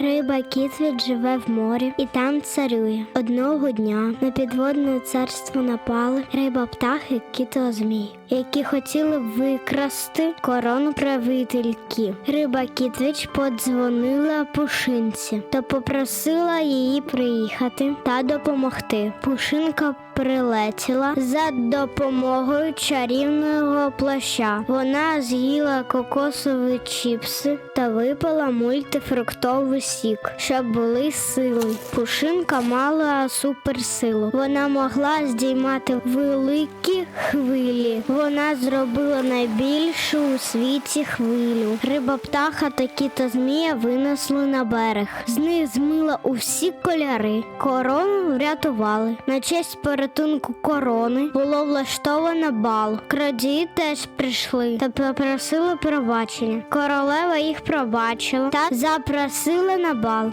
Риба Кітвіт живе в морі і там царює. Одного дня на підводне царство напали риба птахи кіто змій, які хотіли викрасти корону правительки. Риба Кітвіч подзвонила Пушинці та попросила її приїхати та допомогти. Пушинка прилетіла за допомогою чарівного плаща. Вона з'їла кокосові чіпси та випила мультифруктовий сік, щоб були сили. Пушинка мала суперсилу. Вона могла здіймати великі хвилі. Вона зробила найбільшу у світі хвилю. Риба птаха та кіта змія винесли на берег. З них змила усі кольори. Корону врятували. На честь порятунку корони було влаштовано бал. Крадії теж прийшли та попросили пробачення. Королева їх пробачила та запросила на бал.